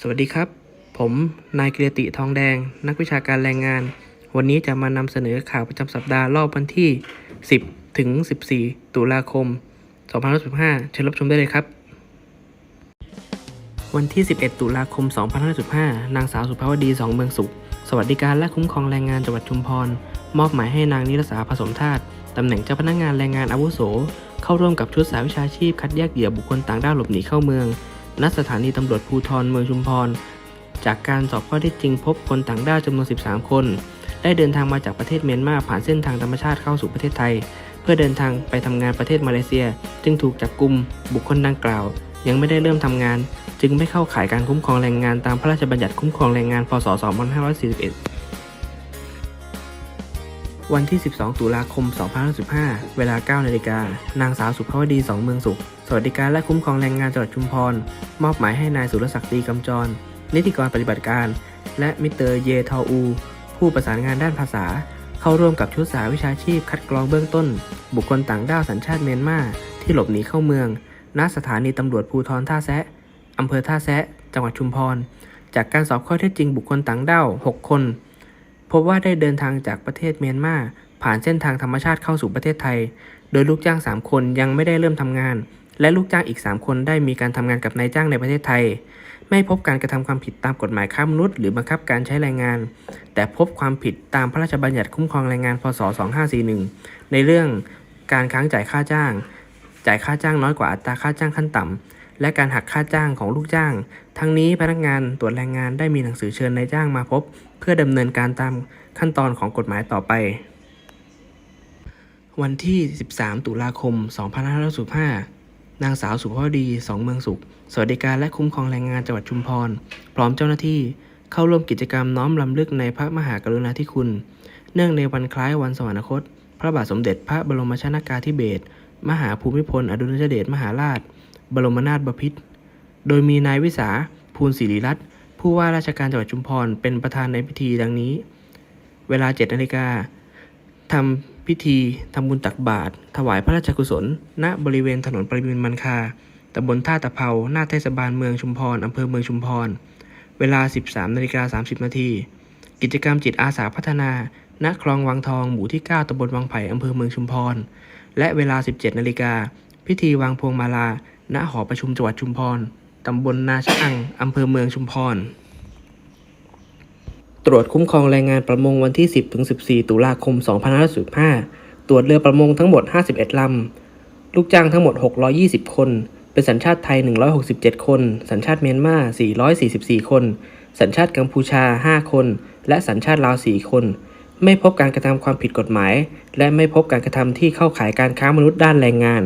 สวัสดีครับ ผมนายกิรติทองแดง นักวิชาการแรงงาน วันนี้จะมานำเสนอข่าวประจำสัปดาห์รอบวันที่ 10 ถึง 14 ตุลาคม 2565เชิญรับชมได้เลยครับ วันที่ 11 ตุลาคม 2565นางสาวสุภาวดีสองเมืองสุข สวัสดิการและคุ้มครองแรงงานจังหวัดชุมพร มอบหมายให้นางนิรสาผสมธาตุตำแหน่งเจ้าพนักงานแรงงานอาวุโส เข้าร่วมกับชุดสาวิชาชีพคัดแยกเหยื่อบุคคลต่างด้าวหลบหนีเข้าเมือง ณสถานีตำรวจภูธรเมืองชุมพร จากการสอบข้อเท็จจริงพบคนต่างด้าวจำนวน 13 คน ได้เดินทางมาจากประเทศเมียนมาผ่านเส้นทางธรรมชาติเข้าสู่ประเทศไทย เพื่อเดินทางไปทำงานประเทศมาเลเซีย จึงถูกจับกลุ่มบุคคลดังกล่าว ยังไม่ได้เริ่มทำงาน จึงไม่เข้าข่ายการคุ้มครองแรงงานตามพระราชบัญญัติคุ้มครองแรงงานพศ 2541 วันที่ 12 ตุลาคม 2515เวลา 9 นาฬิกา นางสาวสุภาวดีสองเมืองสุข สวัสดิการและคุ้มครองแรงงานจังหวัดชุมพร มอบหมายให้นายสุรศักดิ์ตีกำจร นิติกรปฏิบัติการ และมิสเตอร์เยทออู ผู้ประสานงานด้านภาษา เข้าร่วมกับชุดสาวิชาชีพคัดกรองเบื้องต้น บุคคลต่างด้าวสัญชาติเมียนมา ที่หลบหนีเข้าเมือง ณ สถานีตำรวจภูธรท่าแซะอำเภอท่าแซะ จังหวัดชุมพร จากการสอบข้อเท็จจริงบุคคลต่างด้าว 6 คน พบว่าได้เดินทางจากประเทศเมียนมาผ่านเส้นทางธรรมชาติเข้าสู่ประเทศไทย โดยลูกจ้าง 3 คนยังไม่ได้เริ่มทำงาน และลูกจ้างอีก 3 คนได้มีการทำงานกับนายจ้างในประเทศไทย ไม่พบการกระทำความผิดตามกฎหมายค้ามนุษย์หรือบังคับการใช้แรงงาน แต่พบความผิดตามพระราชบัญญัติคุ้มครองแรงงาน พศ 2541 ในเรื่องการค้างจ่ายค่าจ้าง จ่ายค่าจ้างน้อยกว่าอัตราค่าจ้างขั้นต่ำ และการหักค่าจ้างของลูกจ้าง ทั้งนี้พนักงานตรวจแรงงานได้มีหนังสือเชิญนายจ้างมาพบ เพื่อดำเนินการตามขั้นตอนของกฎหมายต่อไป วันที่ 13 ตุลาคม 2565 นางสาวสุภาดีสองเมืองสุข สวัสดิการและคุ้มครองแรงงานจังหวัดชุมพร พร้อมเจ้าหน้าที่เข้าร่วมกิจกรรมน้อมรำลึกในพระมหากรุณาธิคุณ เนื่องในวันคล้ายวันสวรรคต พระบาทสมเด็จพระบรมชนากาธิเบศรมหาภูมิพล อดุลยเดชมหาราช บรมนาถบพิตร โดยมีนายวิสาภูลศิริรัตน์ผู้ว่าราชการจังหวัดชุมพรเป็นประธานในพิธีดังนี้ เวลา7นาฬิกาทำพิธีทำบุญตักบาตรถวายพระราชกุศล ณบริเวณถนนปริมินมันคาตำบลท่าตะเภาหน้าเทศบาลเมืองชุมพรอำเภอเมืองชุมพร เวลา 13นาฬิกา30นาทีกิจกรรมจิตอาสาพัฒนา ณ คลองวังทอง หมู่ที่ 9ตำบลวังไผ่อำเภอเมืองชุมพร และเวลา 17นาฬิกา พิธีวางพวงมาลา ณหอประชุมจังหวัดชุมพร ตำบลนาชะอังอำเภอเมืองชุมพร ตรวจคุ้มครองแรงงานประมงวันที่ 10ถึง14 ตุลาคม 2515 ตรวจเรือประมงทั้งหมด 51 ลำ ลูกจ้างทั้งหมด 620 คน เป็นสัญชาติไทย 167 คน สัญชาติเมียนมา 444 คน สัญชาติกัมพูชา 5 คน และสัญชาติลาว 4 คนไม่พบการกระทำความผิดกฎหมาย และไม่พบการกระทำที่เข้าข่ายการค้ามนุษย์ด้านแรงงาน